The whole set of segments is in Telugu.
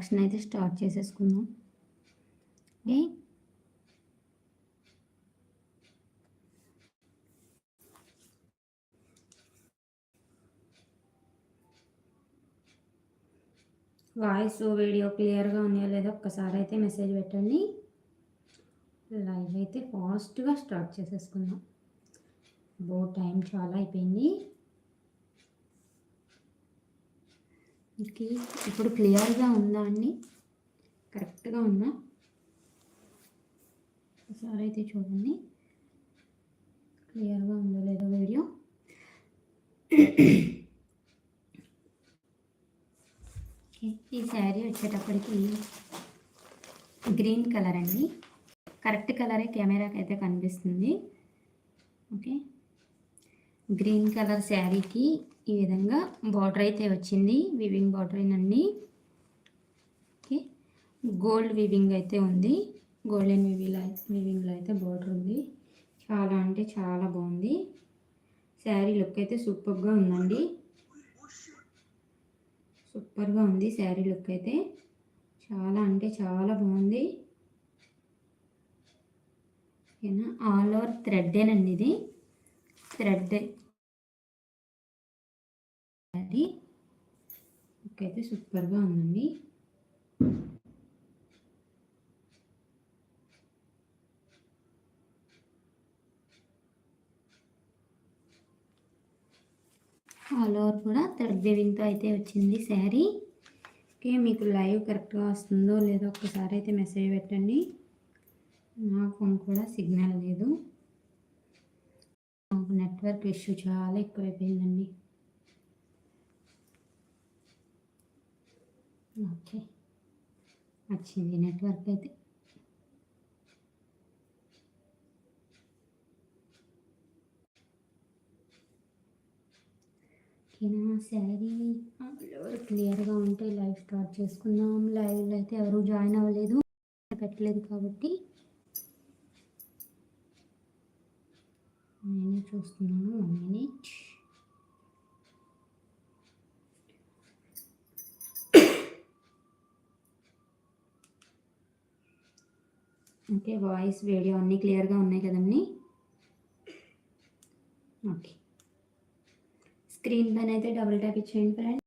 కలెక్షన్ అయితే స్టార్ట్ చేసేసుకుందాం. ఓకే? వాయిస్ వీడియో క్లియర్గా ఉన్నాయో లేదో ఒక్కసారి అయితే మెసేజ్ పెట్టండి. లైవ్ అయితే ఫాస్ట్గా స్టార్ట్ చేసేసుకుందాం. బో టైం చాలా అయిపోయింది. ఓకే. ఇప్పుడు క్లియర్గా ఉందా అండి? కరెక్ట్గా ఉందా? ఒకసారి అయితే చూడండి. క్లియర్గా ఉందో లేదో వీడియో? ఈ శారీ వచ్చేటప్పటికి గ్రీన్ కలర్ అండి. కరెక్ట్ కలరే కెమెరాకి అయితే కనిపిస్తుంది. ఓకే. గ్రీన్ కలర్ శారీకి ఈ విధంగా బార్డర్ అయితే వచ్చింది. వివింగ్ బార్డర్ అండి ఓకే. గోల్డ్ వివింగ్ అయితే ఉంది. గోల్డెన్ వివింగ్ వివింగ్లో అయితే బార్డర్ ఉంది. చాలా అంటే చాలా బాగుంది. శారీ లుక్ అయితే సూపర్గా ఉందండి. సూపర్గా ఉంది శారీ లుక్ అయితే. చాలా అంటే చాలా బాగుంది. ఓకేనా ఆల్ ఓవర్ థ్రెడ్డేనండి ఇది. థ్రెడ్ శారీ లుక్ అయితే సూపర్గా ఉందండి. ఆల్ ఓవర్ కూడా థర్డ్ వీవింగ్తో అయితే వచ్చింది శారీ. ఓకే మీకు లైవ్ కరెక్ట్గా వస్తుందో లేదో ఒక్కసారి అయితే మెసేజ్ పెట్టండి. నా ఫోన్ కూడా సిగ్నల్ లేదు. నాకు నెట్వర్క్ ఇష్యూ చాలా ఎక్కువైపోయిందండి. ఓకే. వచ్చింది నెట్వర్క్ అయితే. ఓకేనా శారీ? క్లియర్గా ఉంటే లైవ్ స్టార్ట్ చేసుకుందాం. లైవ్లో అయితే ఎవరు జాయిన్ అవ్వలేదు. పెట్టలేదు కాబట్టి. నేనే చూస్తున్నాను. One minute. Okay voice video అన్నీ క్లియర్గా ఉన్నాయి కదండి? ఓకే. స్క్రీన్ పైన అయితే డబుల్ ట్యాప్ ఇచ్చేయండి ఫ్రెండ్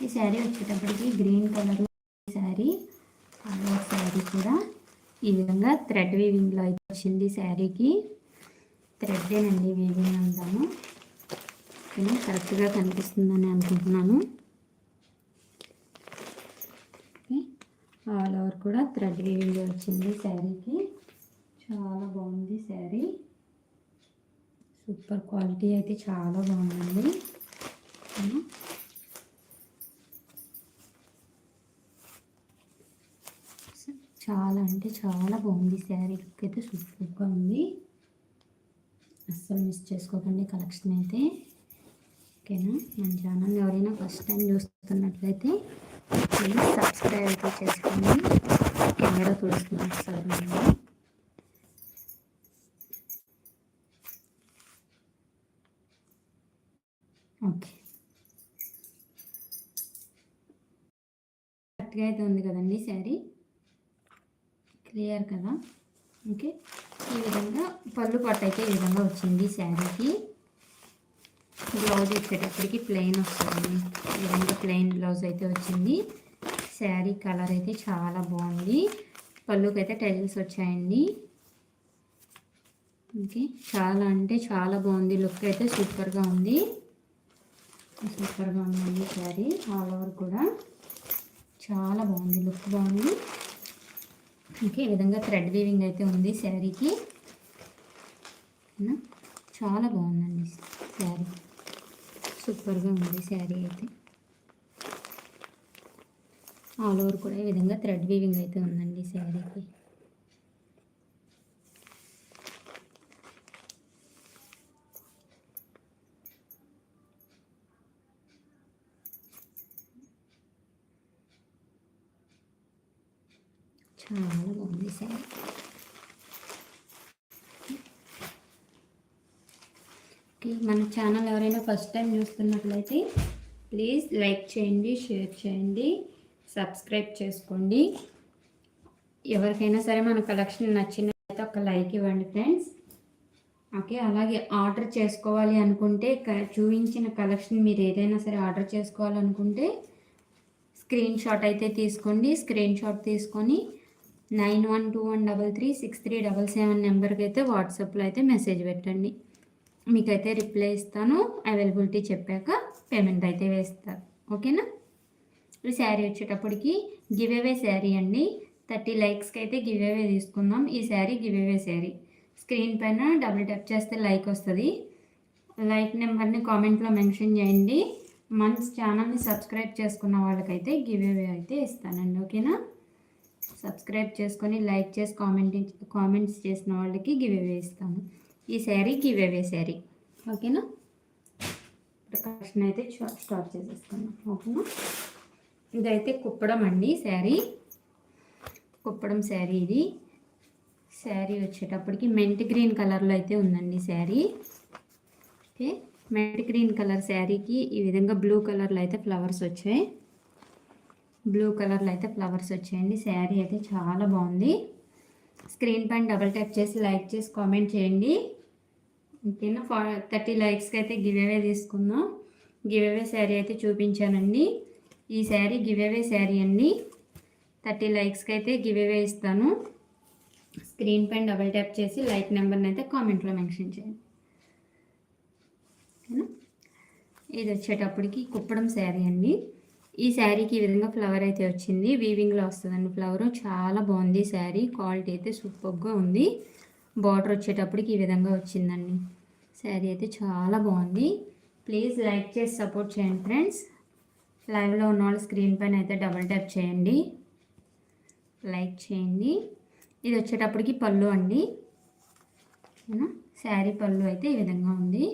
ఈ శారీ వచ్చేటప్పటికి green colour sari colour sari కూడా ఈ విధంగా థ్రెడ్ వీవింగ్లో అయితే వచ్చింది శారీకి. థ్రెడ్డేనండి వీవింగ్ అంటాము. కరెక్ట్గా కనిపిస్తుందని అనుకుంటున్నాను. ఆల్ ఓవర్ కూడా థ్రెడ్ వీవింగ్ వచ్చింది శారీకి. చాలా బాగుంది శారీ. సూపర్ క్వాలిటీ అయితే చాలా బాగుందండి. చాలా అంటే చాలా బాగుంది శారీ. లుక్ అయితే సూపర్గా ఉంది. అస్సలు మిస్ చేసుకోకండి కలెక్షన్ అయితే. ఓకేనా? మన ఛానల్ ఎవరైనా ఫస్ట్ టైం చూస్తున్నట్లయితే ప్లీజ్ సబ్స్క్రైబ్ అయితే చేసుకోండి. కెమెరా చూస్తున్నాను సార్ నేను ఓకే. కరెక్ట్గా అయితే ఉంది కదండి శారీ? క్లియర్ కదా? ఓకే. ఈ విధంగా పళ్ళు పట్టు అయితే ఈ విధంగా వచ్చింది శారీకి. బ్లౌజ్ ఇచ్చేటప్పటికి ప్లెయిన్ వస్తుంది. ఈ విధంగా ప్లెయిన్ బ్లౌజ్ అయితే వచ్చింది. శారీ కలర్ అయితే చాలా బాగుంది. పళ్ళుకి అయితే టైల్స్ వచ్చాయండి. ఓకే చాలా అంటే చాలా బాగుంది. లుక్ అయితే సూపర్గా ఉంది. సూపర్గా ఉందండి శారీ ఆల్ ఓవర్ కూడా. చాలా బాగుంది. లుక్ బాగుంది. ఓకే ఈ విధంగా థ్రెడ్ వీవింగ్ అయితే ఉంది శారీకి చాలా బాగుందండి శారీ సూపర్గా ఉంది శారీ అయితే. ఆల్ ఓవర్ కూడా ఈ విధంగా థ్రెడ్ వీవింగ్ అయితే ఉందండి శారీకి. చాలా బాగుంది శారీ. మన ఛానల్ ఎవరైనా ఫస్ట్ టైం చూస్తున్నట్లయితే ప్లీజ్ లైక్ చేయండి షేర్ చేయండి సబ్స్క్రైబ్ చేసుకోండి. ఎవరికైనా సరే మన కలెక్షన్ నచ్చినట్లయితే ఒక లైక్ ఇవ్వండి ఫ్రెండ్స్. ఓకే అలాగే ఆర్డర్ చేసుకోవాలి అనుకుంటే క- చూపించిన కలెక్షన్ మీరు ఏదైనా సరే ఆర్డర్ చేసుకోవాలనుకుంటే స్క్రీన్ షాట్ అయితే తీసుకోండి. స్క్రీన్ షాట్ తీసుకొని nine one two one double three six three double seven నెంబర్కి అయితే వాట్సాప్లో అయితే మెసేజ్ పెట్టండి. మీకైతే రిప్లై ఇస్తాను. అవైలబిలిటీ చెప్పాక పేమెంట్ అయితే వేస్తారు. ఓకేనా ఈ శారీ వచ్చేటప్పటికి గివ్ అవే శారీ అండి. థర్టీ లైక్స్కి అయితే గివ్ అవే తీసుకుందాం. ఈ sari give away sari. Screen పైన డబుల్ ట్యాప్ చేస్తే లైక్ వస్తుంది. లైక్ నెంబర్ని కామెంట్లో మెన్షన్ చేయండి. మన ఛానల్ని సబ్స్క్రైబ్ చేసుకున్న వాళ్ళకైతే గివ్ అవే అయితే ఇస్తానండి. ఓకేనా సబ్స్క్రైబ్ చేసుకొని లైక్ చేసి కామెంట్ కామెంట్స్ చేసిన వాళ్ళకి గివ్ అవే ఇస్తాను ఈ శారీ కివేవే శారీ. ఓకేనా? ఇప్పుడు కలెక్షన్ అయితే స్టార్ట్ చేసేసుకున్నాం ఓకేనా? ఇదైతే కుప్పడం అండి శారీ. కుప్పడం శారీ ఇది. శారీ వచ్చేటప్పటికి మెంట్ గ్రీన్ కలర్లో అయితే ఉందండి శారీ. ఓకే? మెంట్ గ్రీన్ కలర్ శారీకి ఈ విధంగా బ్లూ కలర్లో అయితే ఫ్లవర్స్ వచ్చాయి. బ్లూ కలర్లో అయితే ఫ్లవర్స్ వచ్చాయండి. శారీ అయితే చాలా బాగుంది. స్క్రీన్ పైన డబల్ ట్యాప్ చేసి లైక్ చేసి కామెంట్ చేయండి. ఓకేనా? ఫా థర్టీ లైక్స్కి అయితే గివ్ అవే తీసుకుందాం. గివ్ అవే శారీ అయితే చూపించానండి. ఈ శారీ గివ్ అవే శారీ అండి. థర్టీ లైక్స్కి అయితే గివ్ అవే ఇస్తాను. స్క్రీన్ పైన డబల్ ట్యాప్ చేసి లైక్ నెంబర్ని అయితే కామెంట్లో మెన్షన్ చేయండి. ఓకేనా? ఇది వచ్చేటప్పటికి కుప్పడం శారీ అండి. ఈ శారీకి ఈ విధంగా ఫ్లవర్ అయితే వచ్చింది. వీవింగ్లో వస్తుందండి ఫ్లవర్ చాలా బాగుంది శారీ. క్వాలిటీ అయితే సూపర్గా ఉంది. బార్డర్ వచ్చేటప్పటికి ఈ విధంగా వచ్చిందండి. శారీ అయితే చాలా బాగుంది. ప్లీజ్ లైక్ చేసి సపోర్ట్ చేయండి ఫ్రెండ్స్ లైవ్లో ఉన్న వాళ్ళు స్క్రీన్ పైన అయితే డబల్ ట్యాప్ చేయండి. లైక్ చేయండి. ఇది వచ్చేటప్పటికి పళ్ళు అండి. శారీ పళ్ళు అయితే ఈ విధంగా ఉంది.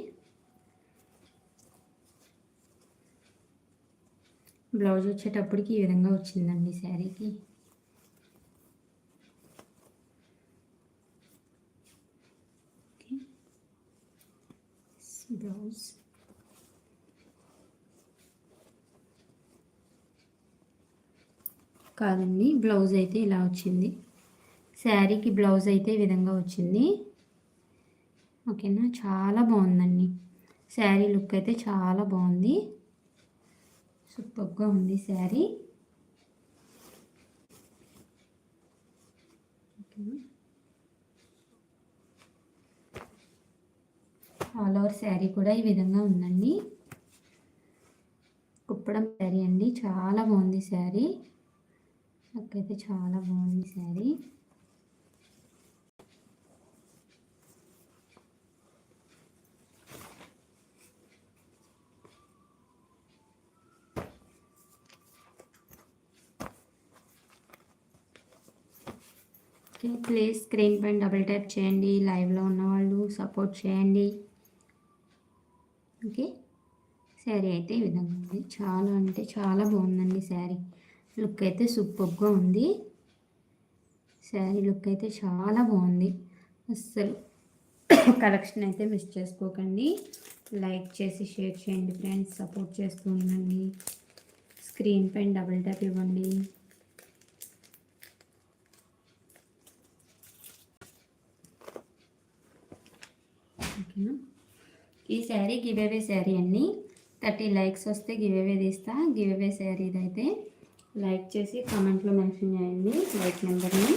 బ్లౌజ్ వచ్చేటప్పటికి ఈ విధంగా వచ్చిందండి శారీకి. బ్లౌజ్ కాదండి బ్లౌజ్ అయితే ఇలా వచ్చింది. శారీకి బ్లౌజ్ అయితే ఈ విధంగా వచ్చింది. ఓకేనా? చాలా బాగుందండి. శారీ లుక్ అయితే చాలా బాగుంది. సూపర్గా ఉంది శారీ. ఆల్ ఓవర్ శారీ కూడా ఈ విధంగా ఉందండి. కుప్పడం శారీ అండి. చాలా బాగుంది శారీ. నాకైతే చాలా బాగుంది శారీ. ఓకే ప్లీజ్ స్క్రీన్ పైన డబుల్ ట్యాప్ చేయండి. లైవ్లో ఉన్న వాళ్ళు సపోర్ట్ చేయండి. ఓకే శారీ అయితే ఈ విధంగా ఉంది. చాలా అంటే చాలా బాగుందండి శారీ లుక్ అయితే సూపర్గా ఉంది. శారీ లుక్ అయితే చాలా బాగుంది. అస్సలు కలెక్షన్ అయితే మిస్ చేసుకోకండి. లైక్ చేసి షేర్ చేయండి ఫ్రెండ్స్ సపోర్ట్ చేస్తూ ఉండండి. స్క్రీన్ పైన డబుల్ ట్యాప్ ఇవ్వండి. ఓకేనా ఈ శారీ గివేవే శారీ అండి. థర్టీ లైక్స్ వస్తే గివేవే తీస్తా. గివేవే శారీ ఇదైతే లైక్ చేసి కామెంట్లో మెన్షన్ చేయండి. లైక్ నెంబర్ని.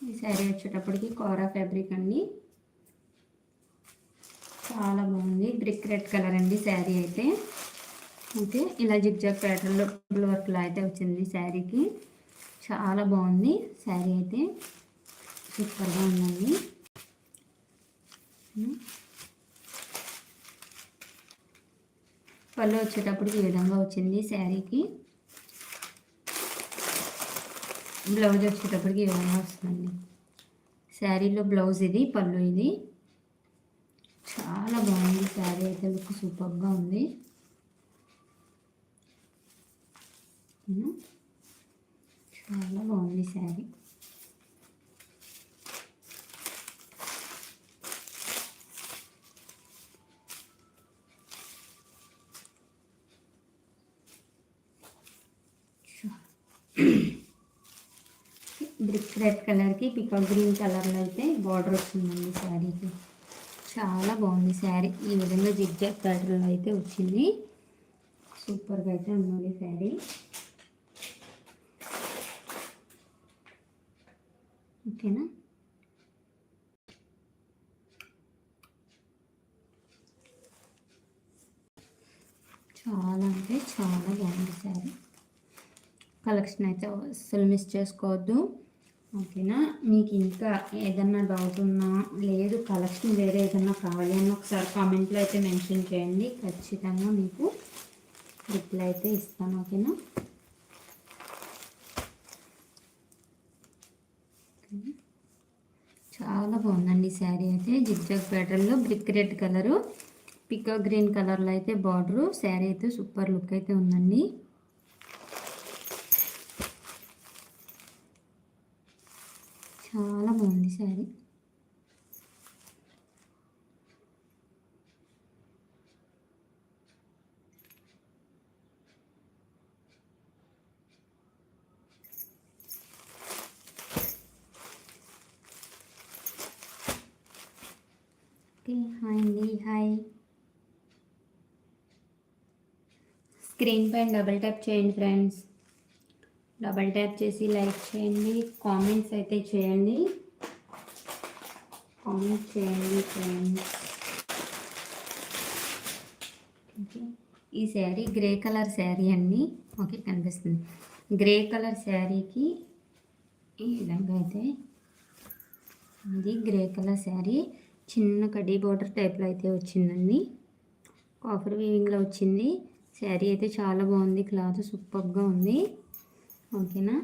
ఈ శారీ వచ్చేటప్పటికి కోరా ఫ్యాబ్రిక్ అండి. చాలా బాగుంది. బ్రిక్ రెడ్ కలర్ అండి శారీ అయితే. ఓకే ఇలా జిగ్జాగ్ ప్యాటర్న్లో డబుల్ వర్క్లో అయితే వచ్చింది శారీకి. చాలా బాగుంది శారీ అయితే. సూపర్గా ఉందండి. పళ్ళు వచ్చేటప్పటికి ఈ విధంగా వచ్చింది శారీకి. బ్లౌజ్ వచ్చేటప్పటికి ఈ విధంగా వస్తుందండి. శారీలో బ్లౌజ్ ఇది పళ్ళు ఇది. చాలా బాగుంది శారీ అయితే లుక్ సూపర్గా ఉంది. చాలా బాగుంది శారీ. బ్రిక్ రెడ్ కలర్కి పికాక్ గ్రీన్ కలర్లో అయితే బార్డర్ వచ్చిందండి శారీకి. చాలా బాగుంది శారీ. ఈ విధంగా జిగ్జాగ్ ప్యాటర్న్లో అయితే వచ్చింది. సూపర్గా అయితే ఉన్నది శారీ. ఓకేనా? చాలా అంటే చాలా బాగుంది శారీ కలెక్షన్ అయితే అసలు మిస్ చేసుకోవద్దు. ఓకేనా? మీకు ఇంకా ఏదన్నా డౌట్ ఉన్నా లేదు కలెక్షన్ వేరే ఏదన్నా కావాలి అని ఒకసారి కామెంట్లో అయితే మెన్షన్ చేయండి. ఖచ్చితంగా మీకు రిప్లై అయితే ఇస్తాను. ఓకేనా? చాలా బాగుందండి శారీ అయితే. జిగ్జాగ్ ప్యాటర్న్లో brick red colour peacock green కలర్లో అయితే బార్డరు శారీ అయితే సూపర్ లుక్ అయితే ఉందండి. చాలా బాగుంది శారీ. ఓకే హాయ్ అండి హాయ్. స్క్రీన్ పైన డబుల్ ట్యాప్ చేయండి ఫ్రెండ్స్. డబల్ ట్యాప్ చేసి లైక్ చేయండి కామెంట్స్ అయితే చేయండి. కామెంట్ చేయండి ఫ్రెండ్స్. ఓకే ఈ శారీ గ్రే కలర్ శారీ అండి. ఓకే కనిపిస్తుంది. గ్రే కలర్ శారీకి ఈ విధంగా అయితే ఇది గ్రే కలర్ శారీ. చిన్న కడ్డీ బార్డర్ టైప్లో అయితే వచ్చిందండి. కాఫర్ వీవింగ్లో వచ్చింది. శారీ అయితే చాలా బాగుంది. క్లాత్ సూపర్గా ఉంది. ఓకేనా?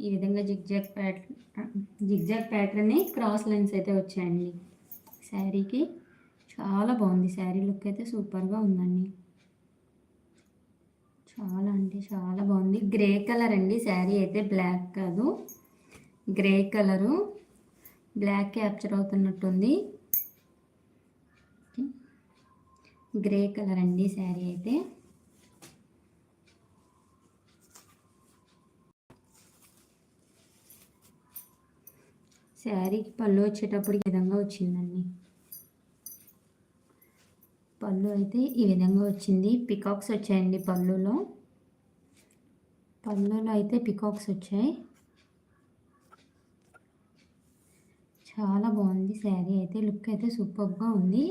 ఈ విధంగా zigzag pattern zigzag pattern cross lines అయితే వచ్చాయండి. శారీకి చాలా బాగుంది. శారీ లుక్ అయితే సూపర్గా ఉందండి. చాలా అంటే చాలా బాగుంది. గ్రే కలర్ అండి. శారీ అయితే బ్లాక్ కాదు. Grey colour. బ్లాక్ క్యాప్చర్ అవుతున్నట్టుంది. గ్రే కలర్ అండి శారీ అయితే. శారీకి పళ్ళు వచ్చేటప్పుడు ఈ విధంగా వచ్చిందండి. పళ్ళు అయితే ఈ విధంగా వచ్చింది. పికాక్స్ వచ్చాయండి పళ్ళులో. పళ్ళులో అయితే పికాక్స్ వచ్చాయి. చాలా బాగుంది శారీ అయితే. లుక్ అయితే సూపర్గా ఉంది.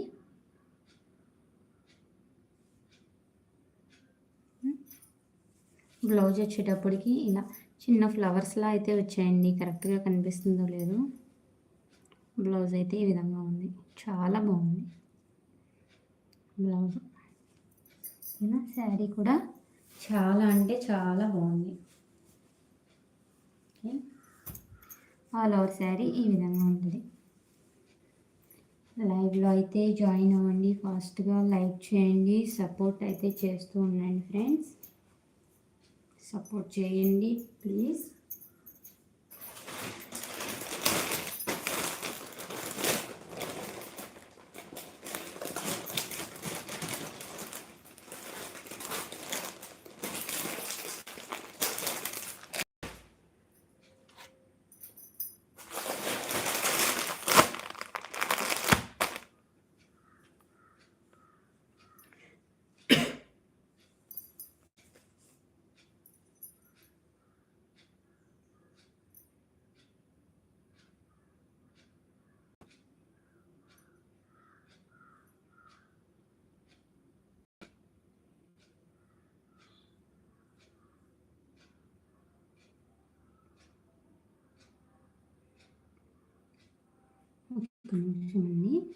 బ్లౌజ్ వచ్చేటప్పటికి ఇలా చిన్న ఫ్లవర్స్లా అయితే వచ్చాయండి. కరెక్ట్గా కనిపిస్తుందో లేదో. బ్లౌజ్ అయితే ఈ విధంగా ఉంది. చాలా బాగుంది. బ్లౌజ్. ఇలా శారీ కూడా చాలా అంటే చాలా బాగుంది. ఓకే. ఆల్ ఓవర్ శారీ ఈ విధంగా ఉంటుంది. లైవ్లో అయితే జాయిన్ అవ్వండి. ఫాస్ట్గా లైక్ చేయండి. సపోర్ట్ అయితే చేస్తూ ఉండండి ఫ్రెండ్స్. సపోర్ట్ చేయండి ప్లీజ్. 중심이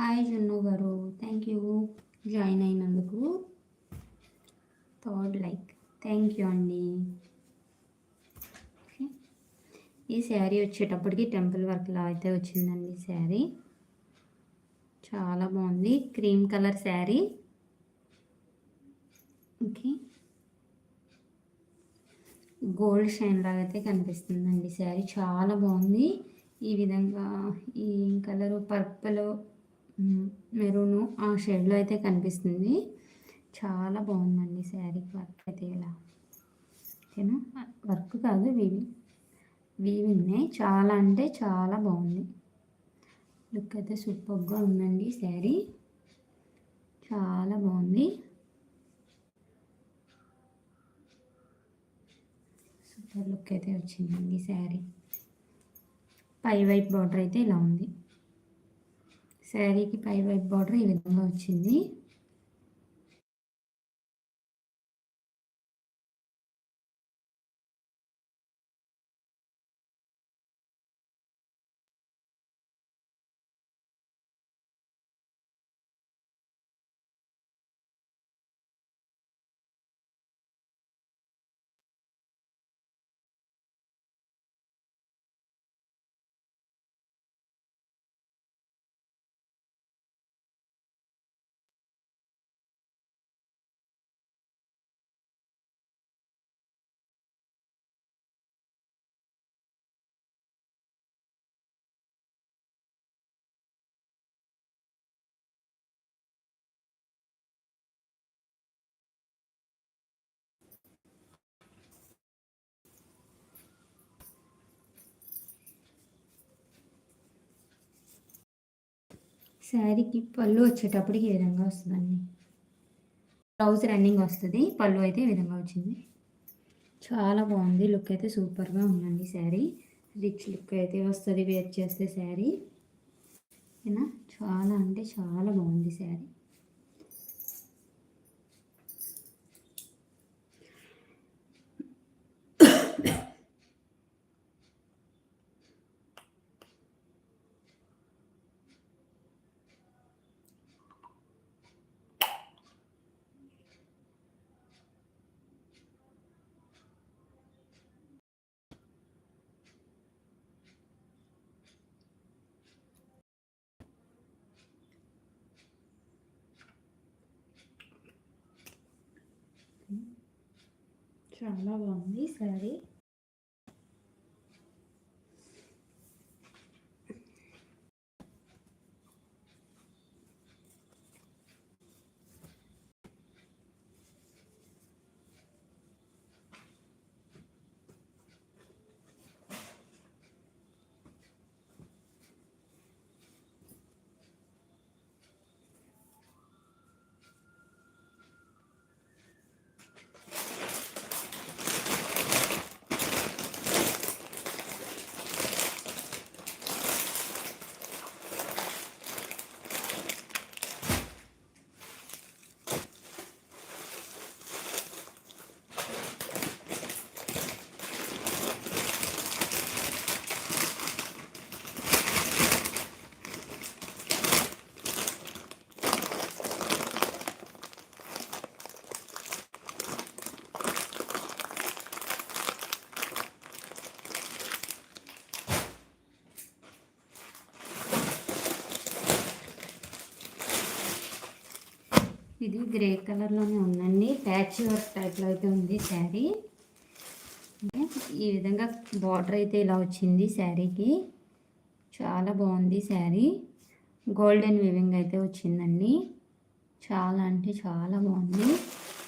హాయ్ జున్ను గారు. థ్యాంక్ యూ జాయిన్ అయినందుకు. థర్డ్ లైక్ థ్యాంక్ యూ అండి. ఓకే. ఈ శారీ వచ్చేటప్పటికి టెంపుల్ వర్క్లా అయితే వచ్చిందండి శారీ. చాలా బాగుంది. Cream colour sari. Okay gold shine లాగా అయితే కనిపిస్తుందండి శారీ. చాలా బాగుంది. ఈ విధంగా ఈ కలరు పర్పుల్ మెరూన్ ఆ షేడ్లో అయితే కనిపిస్తుంది. చాలా బాగుందండి శారీ వర్క్ అయితే ఇలా. ఓకేనా? వర్క్ కాదు వీవింగ్ వీవింగ్నే చాలా అంటే చాలా బాగుంది. లుక్ అయితే సూపర్గా ఉందండి శారీ. చాలా బాగుంది. సూపర్ లుక్ అయితే వచ్చిందండి శారీ. పై వైపు బార్డర్ అయితే ఇలా ఉంది. శారీకి పై వైపు బార్డర్ ఈ విధంగా వచ్చింది. శారీకి పళ్ళు వచ్చేటప్పటికి ఈ విధంగా వస్తుందండి? బ్లౌజ్ రన్నింగ్ వస్తుంది. పళ్ళు అయితే ఈ విధంగా వచ్చింది? చాలా బాగుంది. లుక్ అయితే సూపర్గా ఉందండి శారీ. రిచ్ లుక్ అయితే వస్తుంది. వేర్ చేస్తే శారీ. ఓకేనా చాలా అంటే చాలా బాగుంది శారీ. చాలా బాగుంది సారీ ఇది గ్రే కలర్లోనే ఉందండి. ప్యాచ్ వర్క్ టైప్లో అయితే ఉంది శారీ. ఈ విధంగా బార్డర్ అయితే ఇలా వచ్చింది శారీకి. చాలా బాగుంది శారీ. గోల్డెన్ వివింగ్ అయితే వచ్చిందండి. చాలా అంటే చాలా బాగుంది.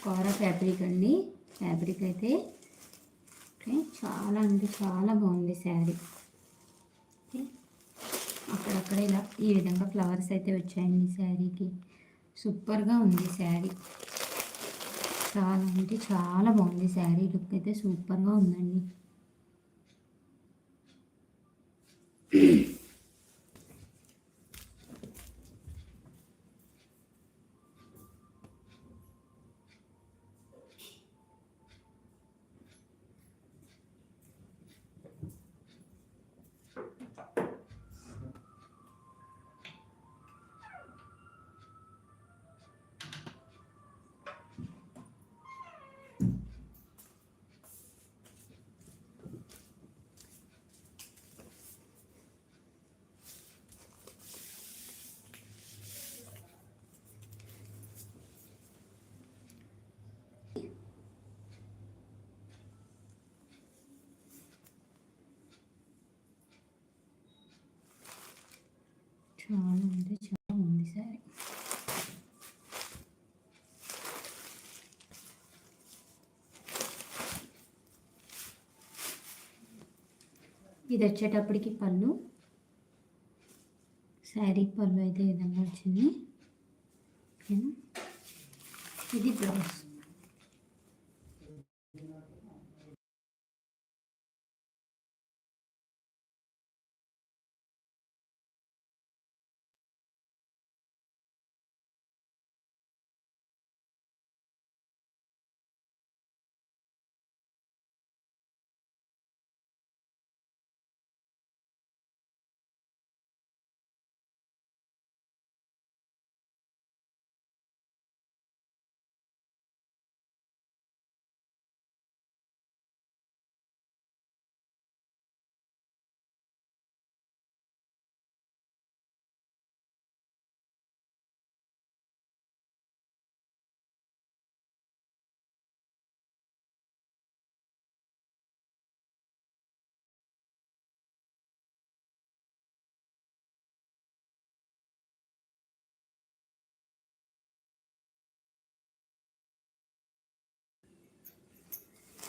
కోర ఫ్యాబ్రిక్ అండి. ఫ్యాబ్రిక్ అయితే. ఓకే చాలా అంటే చాలా బాగుంది శారీ. ఓకే అక్కడక్కడ ఇలా ఈ విధంగా ఫ్లవర్స్ అయితే వచ్చాయండి శారీకి. సూపర్గా ఉంది శారీ. చాలా అంటే చాలా బాగుంది శారీ. లుక్ అయితే సూపర్గా ఉందండి. ఇది వచ్చేటప్పటికి పళ్ళు. శారీ పళ్ళు అయితే విధంగా వచ్చింది. ఓకేనా? ఇది బ్లౌజ్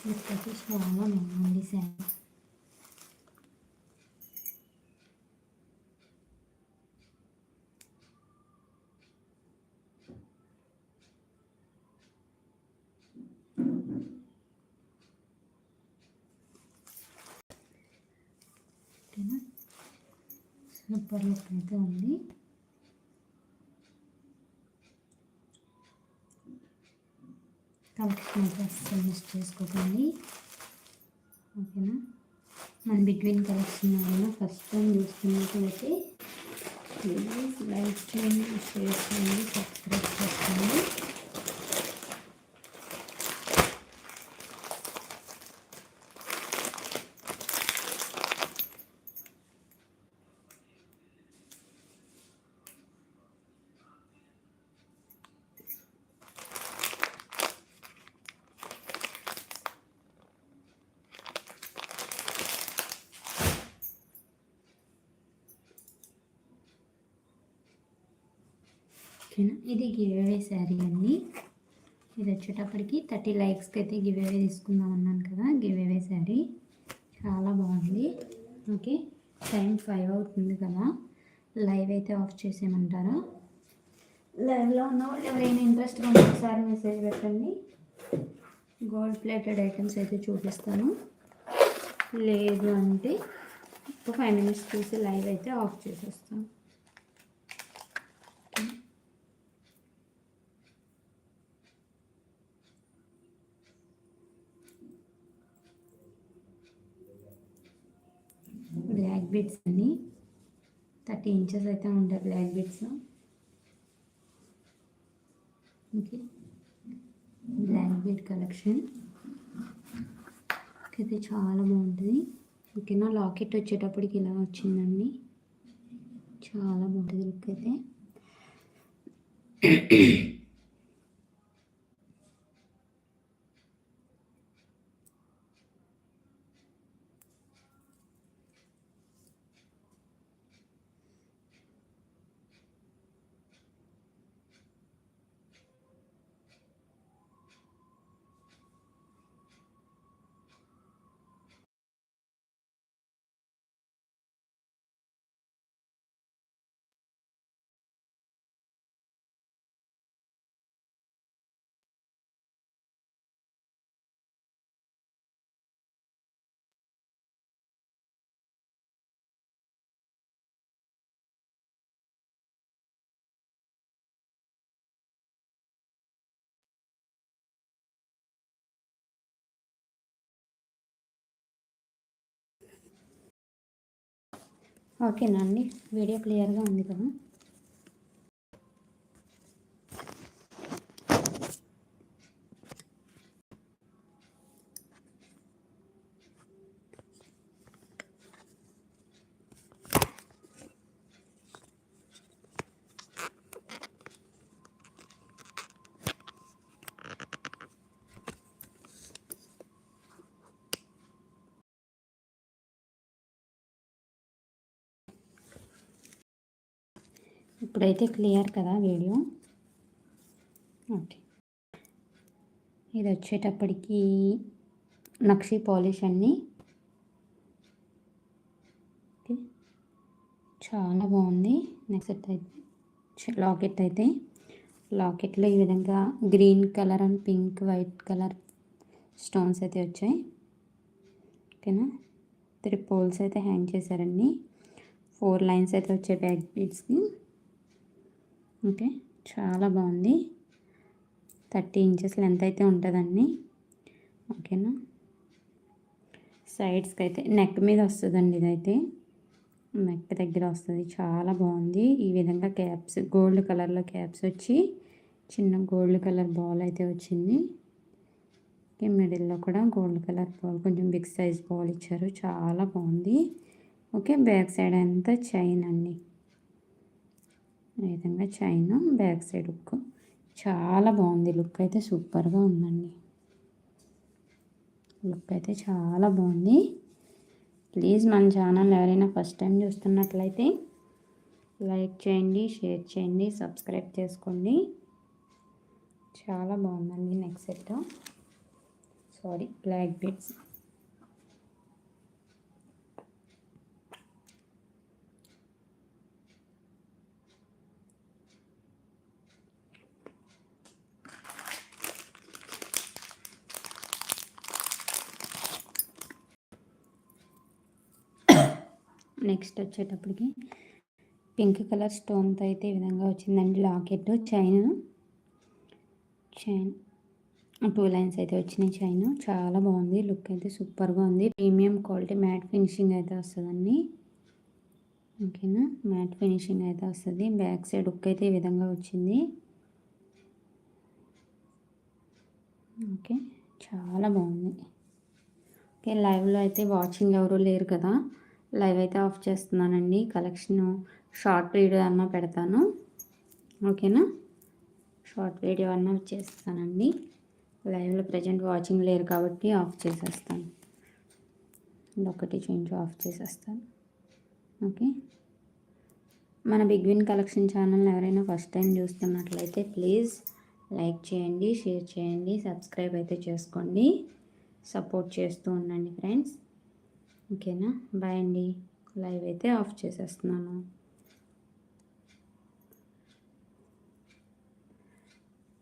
ఇప్పటికీ చాలా బాగుంది శారీ ఓకేనా? సూపర్ లుక్ అయితే ఉంది. కలెక్షన్ అయితే అస్సలు మిస్ చేసుకోకండి. ఓకేనా? మన బిట్వీన్ కలెక్షన్ వల్ల ఫస్ట్ టైం చూస్తున్నట్లయితే ప్లీజ్ లైక్ చేయండి షేర్ చేయండి సబ్స్క్రైబ్ చేసుకోండి. ఓకేనా? ఇది గివ్ అవే శారీ అండి. ఇది వచ్చేటప్పటికి థర్టీ లైక్స్కి అయితే గివ్ అవే తీసుకుందాం అన్నాను కదా గివ్ అవే శారీ. చాలా బాగుంది. ఓకే టైం ఫైవ్ అవుతుంది కదా. లైవ్ అయితే ఆఫ్ చేసేయమంటారా? లైవ్లో ఉన్న వాళ్ళు ఎవరైనా ఇంట్రెస్ట్గా ఉంటే ఒకసారి మెసేజ్ పెట్టండి. గోల్డ్ ప్లేటెడ్ ఐటమ్స్ అయితే చూపిస్తాను. లేదు అంటే ఒక ఫైవ్ మినిట్స్ చూసి లైవ్ అయితే ఆఫ్ చేసేస్తాను బ్లాక్ బీడ్స్ అన్ని. థర్టీ ఇంచెస్ అయితే ఉంటాయి black beads okay. Black bead collection అయితే చాలా బాగుంటుంది. ఓకేనా లాకెట్ వచ్చేటప్పటికి ఇలా వచ్చిందండి. చాలా బాగుంటుంది లుక్ అయితే. ఓకేనా అండి? వీడియో క్లియర్గా ఉంది కదా? ఇప్పుడైతే క్లియర్ కదా వీడియో? ఓకే. ఇది వచ్చేటప్పటికి నక్షి పాలిష్ అన్నీ. ఓకే. చాలా బాగుంది. నెక్స్ట్ అయితే లాకెట్ అయితే. లాకెట్లో ఈ విధంగా green colour and pink white colour stones అయితే వచ్చాయి. ఓకేనా? త్రీ పోల్స్ అయితే హ్యాంగ్ చేశారండి ఫోర్ లైన్స్ అయితే వచ్చాయి బ్యాక్ బీడ్స్కి ఓకే. చాలా బాగుంది. థర్టీ ఇంచెస్ లెంత్ అయితే ఉంటుందండి. ఓకేనా? సైడ్స్కి అయితే నెక్ మీద వస్తుందండి ఇదైతే. నెక్ దగ్గర వస్తుంది. చాలా బాగుంది. ఈ విధంగా క్యాప్స్ గోల్డ్ కలర్లో క్యాప్స్ వచ్చి చిన్న గోల్డ్ కలర్ బాల్ అయితే వచ్చింది. మిడిల్లో కూడా గోల్డ్ కలర్ బాల్ కొంచెం బిగ్ సైజ్ బాల్ ఇచ్చారు. చాలా బాగుంది. ఓకే బ్యాక్ సైడ్ అంతా చైన్ అండి. ఈ విధంగా చైన్ బ్యాక్ సైడ్ లుక్. చాలా బాగుంది. లుక్ అయితే సూపర్గా ఉందండి. లుక్ అయితే చాలా బాగుంది. ప్లీజ్ మన ఛానల్ ఎవరైనా ఫస్ట్ టైం చూస్తున్నట్లయితే లైక్ చేయండి షేర్ చేయండి సబ్స్క్రైబ్ చేసుకోండి. చాలా బాగుందండి next set. Sorry black bits. Next వచ్చేటప్పటికి పింక్ కలర్ స్టోన్తో అయితే ఈ విధంగా వచ్చిందండి locket. Chain chain two lines అయితే వచ్చినాయి చైన్. చాలా బాగుంది. లుక్ అయితే సూపర్గా ఉంది. ప్రీమియం క్వాలిటీ మ్యాట్ ఫినిషింగ్ అయితే వస్తుందండి. ఓకేనా? మ్యాట్ ఫినిషింగ్ అయితే వస్తుంది. బ్యాక్ సైడ్ లుక్ అయితే ఈ విధంగా వచ్చింది. ఓకే. చాలా బాగుంది. ఓకే లైవ్లో అయితే వాచింగ్ ఎవరు లేరు కదా. లైవ్ అయితే ఆఫ్ చేస్తున్నానండి. కలెక్షన్ షార్ట్ వీడియో అన్న పెడతాను. ఓకేనా? షార్ట్ వీడియో అన్న చేస్తానండి. లైవ్లో ప్రజెంట్ వాచింగ్ లేరు కాబట్టి ఆఫ్ చేసేస్తాను. ఒకటి చేంజ్ ఆఫ్ చేసేస్తాను. ఓకే? మన బిగ్ విన్ కలెక్షన్ ఛానల్ ఎవరైనా ఫస్ట్ టైం చూస్తున్నట్లయితే ప్లీజ్ లైక్ చేయండి షేర్ చేయండి సబ్స్క్రైబ్ అయితే చేసుకోండి. సపోర్ట్ చేస్తూ ఉండండి ఫ్రెండ్స్. ఓకేనా? బాయ్ అండి. లైవ్ అయితే ఆఫ్ చేసేస్తున్నాను.